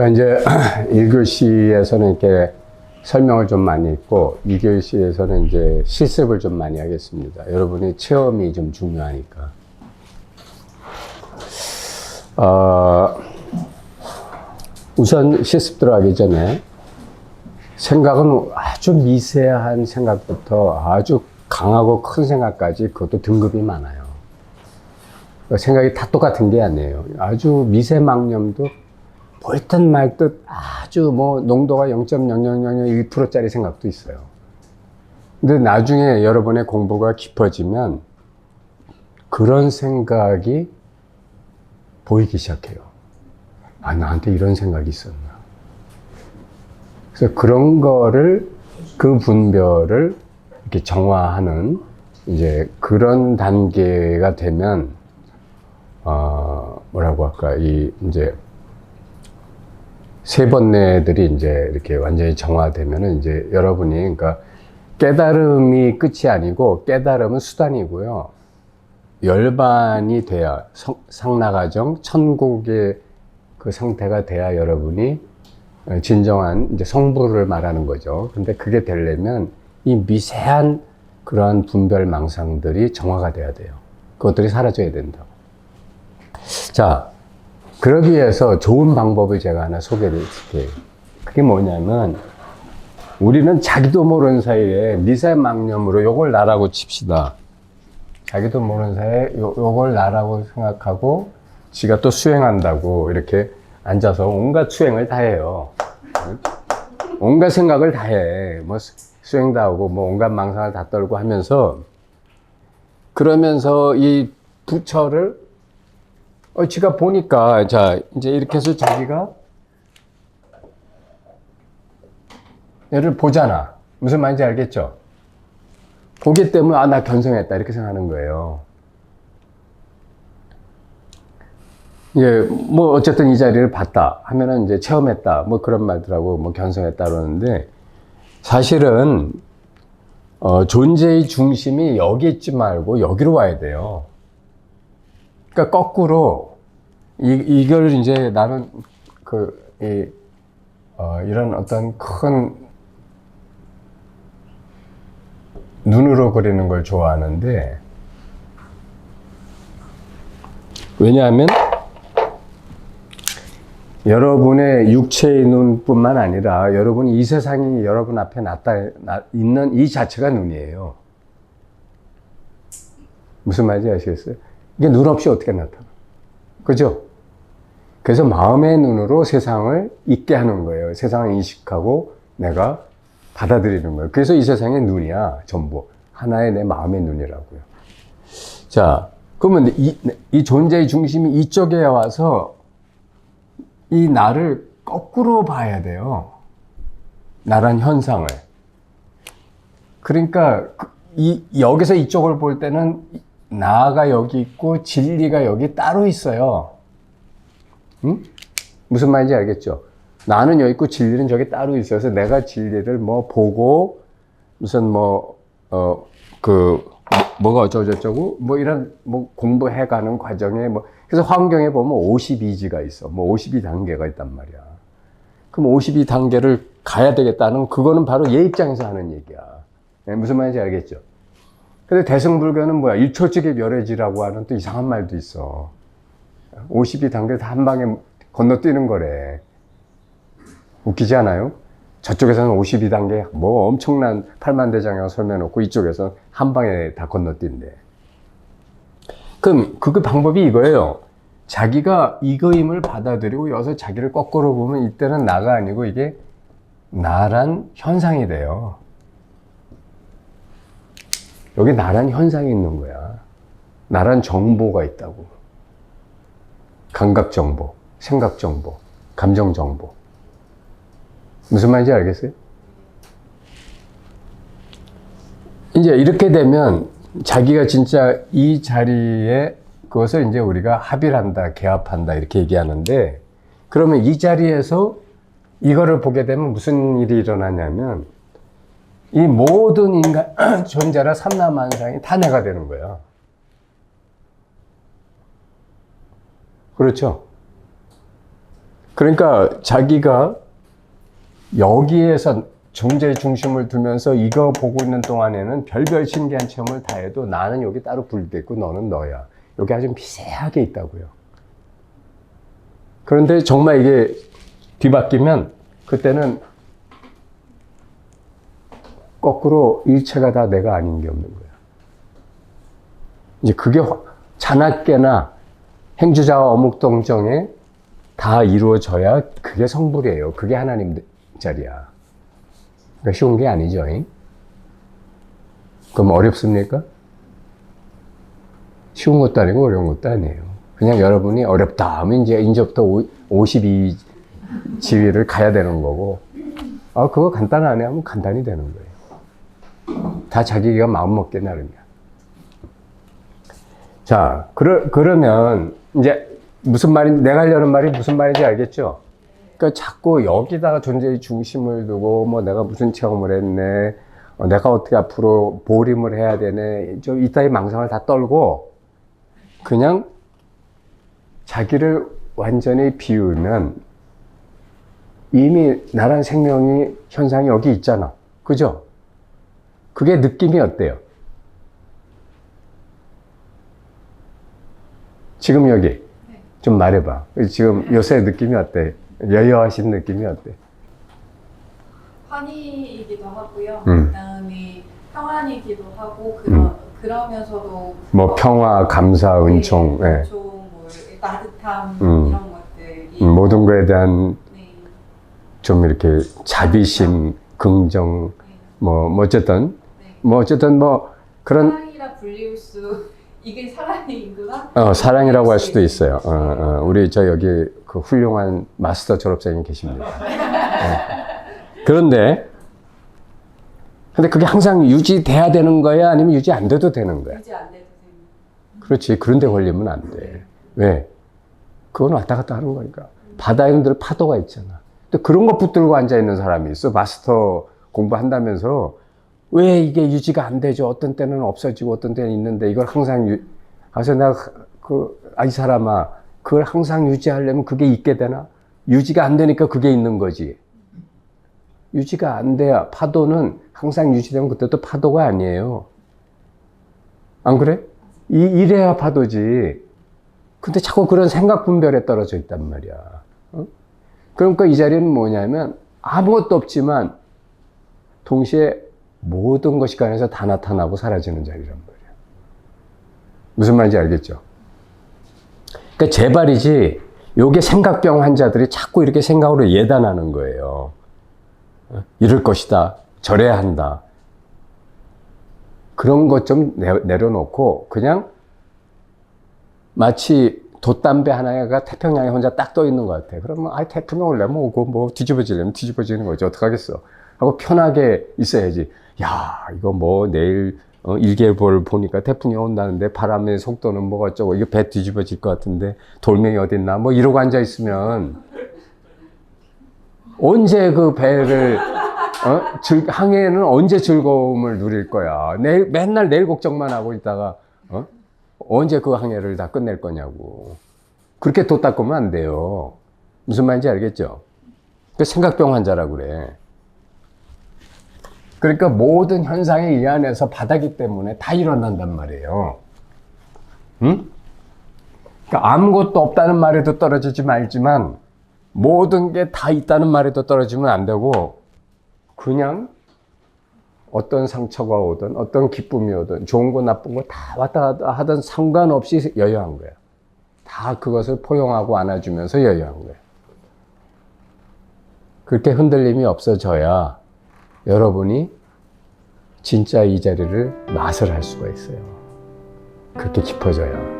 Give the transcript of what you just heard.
자, 이제 1교시에서는 이렇게 설명을 좀 많이 했고, 2교시에서는 이제 실습을 좀 많이 하겠습니다. 여러분의 체험이 좀 중요하니까. 어, 우선 실습 들어가기 전에 생각은 아주 미세한 생각부터 아주 강하고 큰 생각까지 그것도 등급이 많아요. 생각이 다 똑같은 게 아니에요. 아주 미세망념도 볼듯 말듯 아주 뭐 농도가 0.0001%짜리 생각도 있어요. 근데 나중에 여러분의 공부가 깊어지면 그런 생각이 보이기 시작해요. 아, 나한테 이런 생각이 있었나. 그래서 그런 거를, 그 분별을 이렇게 정화하는 이제 그런 단계가 되면, 어, 뭐라고 할까, 이, 이제, 세 번뇌들이 이제 이렇게 완전히 정화되면은 이제 여러분이, 그러니까 깨달음이 끝이 아니고 깨달음은 수단이고요. 열반이 돼야 성, 상나가정 천국의 그 상태가 돼야 여러분이 진정한 이제 성부를 말하는 거죠. 근데 그게 되려면 이 미세한 그러한 분별 망상들이 정화가 돼야 돼요. 그것들이 사라져야 된다고. 자, 그러기 위해서 좋은 방법을 제가 하나 소개를 드릴게요. 그게 뭐냐면 우리는 자기도 모르는 사이에 미세망념으로 요걸 나라고 칩시다. 자기도 모르는 사이에 요, 요걸 나라고 생각하고 지가 또 수행한다고 이렇게 앉아서 온갖 수행을 다 해요. 온갖 생각을 다 해. 뭐 수- 수행도 하고 뭐 온갖 망상을 다 떨고 하면서 그러면서 이 부처를 어, 지가 보니까 자 이제 이렇게 해서 자기가 얘를 보잖아. 무슨 말인지 알겠죠? 보기 때문에 아 나 견성했다 이렇게 생각하는 거예요. 예, 뭐 어쨌든 이 자리를 봤다 하면은 이제 체험했다 뭐 그런 말들하고 뭐 견성했다 그러는데 사실은 어, 존재의 중심이 여기 있지 말고 여기로 와야 돼요. 그러니까 거꾸로 이, 이걸 이제 나는 그 이, 어, 이런 어떤 큰 눈으로 그리는 걸 좋아하는데 왜냐하면 여러분의 육체의 눈뿐만 아니라 여러분이 이 세상이 여러분 앞에 나- 있는 이 자체가 눈이에요. 무슨 말인지 아시겠어요? 이게 눈 없이 어떻게 나타나? 그죠? 그래서 마음의 눈으로 세상을 있게 하는 거예요. 세상을 인식하고 내가 받아들이는 거예요. 그래서 이 세상의 눈이야, 전부. 하나의 내 마음의 눈이라고요. 자, 그러면 이, 이 존재의 중심이 이쪽에 와서 이 나를 거꾸로 봐야 돼요. 나란 현상을. 그러니까 그- 이 여기서 이쪽을 볼 때는 나가 여기 있고 진리가 여기 따로 있어요. 응? 무슨 말인지 알겠죠? 나는 여기 있고 진리는 저기 따로 있어서 내가 진리를 뭐 보고 무슨 뭐 어 그 뭐가 어쩌고저쩌고 뭐 이런 뭐 공부해 가는 과정에 뭐 그래서 환경에 보면 52지가 있어. 뭐 52단계가 있단 말이야. 그럼 52단계를 가야 되겠다는 그거는 바로 얘 입장에서 하는 얘기야. 예, 무슨 말인지 알겠죠? 근데 대승불교는 뭐야? 일초직의 멸해지라고 하는 또 이상한 말도 있어. 52단계 다 한 방에 건너뛰는 거래. 웃기지 않아요? 저쪽에서는 52단계 뭐 엄청난 팔만대장경 설명해놓고 이쪽에서 한 방에 다 건너뛴대. 그럼 그 방법이 이거예요. 자기가 이거임을 받아들이고 여기서 자기를 거꾸로 보면 이때는 나가 아니고 이게 나란 현상이 돼요. 여기 나란 현상이 있는 거야. 나란 정보가 있다고. 감각 정보, 생각 정보, 감정 정보. 무슨 말인지 알겠어요? 이제 이렇게 되면 자기가 진짜 이 자리에 그것을 이제 우리가 합의를 한다, 개합한다 이렇게 얘기하는데 그러면 이 자리에서 이거를 보게 되면 무슨 일이 일어나냐면 이 모든 인간 존재라 삼라만상이 다 내가 되는 거야. 그렇죠? 그러니까 자기가 여기에서 존재의 중심을 두면서 이거 보고 있는 동안에는 별별 신기한 체험을 다 해도 나는 여기 따로 있고 너는 너야. 여기 아주 미세하게 있다고요. 그런데 정말 이게 뒤바뀌면 그때는 거꾸로 일체가 다 내가 아닌 게 없는 거야. 이제 그게 화- 자나깨나 행주자와 어묵동정에 다 이루어져야 그게 성불이에요. 그게 하나님 자리야. 그러니까 쉬운 게 아니죠. 잉? 그럼 어렵습니까? 쉬운 것도 아니고 어려운 것도 아니에요. 그냥 여러분이 어렵다 하면 이제 이제부터 52 지위를 가야 되는 거고, 아, 그거 간단하네 하면 간단히 되는 거예요. 다 자기가 마음 먹게 나름이야. 자, 그러, 그러면 이제 무슨 말인, 내가 하려는 말이 무슨 말인지 알겠죠? 그러니까 자꾸 여기다가 존재의 중심을 두고 뭐 내가 무슨 체험을 했네, 어, 내가 어떻게 앞으로 보림을 해야 되네, 좀 이따위 망상을 다 떨고 그냥 자기를 완전히 비우면 이미 나란 생명이 현상이 여기 있잖아. 그죠? 그게 느낌이 어때요? 지금 여기 좀 말해봐. 지금 요새 느낌이 어때? 여여하신 느낌이 어때? 환희이기도 하고요. 음. 그다음에 평안이기도 하고 그러, 그러면서도 뭐 평화, 감사, 은총, 네, 예. 은총, 뭐 따뜻함 음. 이런 것들이 음, 모든 거에 대한 네, 좀 이렇게 자비심, 긍정, 네, 뭐, 뭐 어쨌든 네. 뭐 어쨌든 뭐 그런 사랑이라 불리울 수 이게 사랑인구나. 어, 사랑이라고 할 수도 있어요. 어, 어, 우리 저 여기 그 훌륭한 마스터 졸업생이 계십니다. 어. 그런데 근데 그게 항상 유지돼야 되는 거야 아니면 유지 안 돼도 되는 거야? 유지 안 돼도 됩니다. 그렇지. 그런데 걸리면 안 돼. 왜? 그건 왔다 갔다 하는 거니까. 바다에는 늘 파도가 있잖아. 근데 그런 거 붙들고 앉아 있는 사람이 있어. 마스터 공부한다면서 왜 이게 유지가 안 되죠? 어떤 때는 없어지고 어떤 때는 있는데 이걸 항상 유... 그래서 내가 그, 아, 이 사람아, 그걸 항상 유지하려면 그게 있게 되나? 유지가 안 되니까 그게 있는 거지. 유지가 안 돼야 파도는 항상 유지되면 그때도 파도가 아니에요. 안 그래? 이, 이래야 파도지. 근데 자꾸 그런 생각 분별에 떨어져 있단 말이야. 어? 그러니까 이 자리는 뭐냐면 아무것도 없지만 동시에 모든 것이 그 안에서 다 나타나고 사라지는 자리란 말이야. 무슨 말인지 알겠죠? 그러니까 제발이지 요게 생각병 환자들이 자꾸 이렇게 생각으로 예단하는 거예요. 어? 이럴 것이다. 저래야 한다. 그런 것 좀 내려놓고 그냥 마치 돛담배 하나가 태평양에 혼자 딱 떠 있는 것 같아. 그러면 아 태풍이 올려면 오고 뭐 뒤집어지려면 뒤집어지는 거지 어떡하겠어. 하고 편하게 있어야지. 야 이거 뭐 내일 어, 일개월 보니까 태풍이 온다는데 바람의 속도는 뭐가 어쩌고 이거 배 뒤집어질 것 같은데 돌멩이 어딨나 뭐 이러고 앉아 있으면 언제 그 배를 어? 즐, 항해는 언제 즐거움을 누릴 거야. 내일, 맨날 내일 걱정만 하고 있다가, 어? 언제 그 항해를 다 끝낼 거냐고. 그렇게 도 닦으면 안 돼요. 무슨 말인지 알겠죠? 그 생각병 환자라고 그래. 그러니까 모든 현상이 이 안에서 바다기 때문에 다 일어난단 말이에요. 응? 그러니까 아무것도 없다는 말에도 떨어지지 말지만 모든 게 다 있다는 말에도 떨어지면 안 되고 그냥 어떤 상처가 오든 어떤 기쁨이 오든 좋은 거 나쁜 거 다 왔다 갔다 하든 상관없이 여유한 거야. 다 그것을 포용하고 안아주면서 여유한 거야. 그렇게 흔들림이 없어져야 여러분이 진짜 이 자리를 맛을 할 수가 있어요. 그렇게 깊어져야.